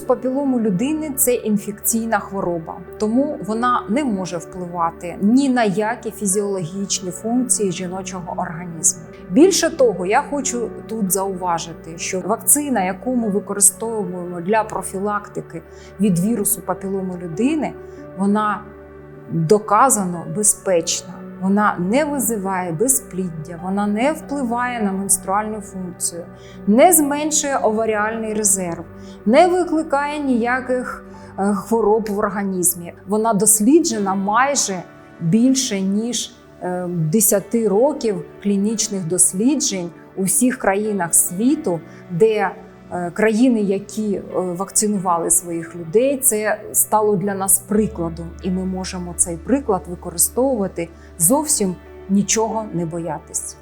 папілому людини це інфекційна хвороба, тому вона не може впливати ні на які фізіологічні функції жіночого організму. Більше того, я хочу тут зауважити, що вакцина, яку ми використовуємо для профілактики від вірусу папілому людини, вона доказано безпечна. Вона не визиває безпліддя, вона не впливає на менструальну функцію, не зменшує оваріальний резерв, не викликає ніяких е, хвороб в організмі. Вона досліджена майже більше ніж е, 10 років клінічних досліджень у всіх країнах світу, де е, країни, які е, вакцинували своїх людей, це стало для нас прикладом, і ми можемо цей приклад використовувати зовсім нічого не боятись.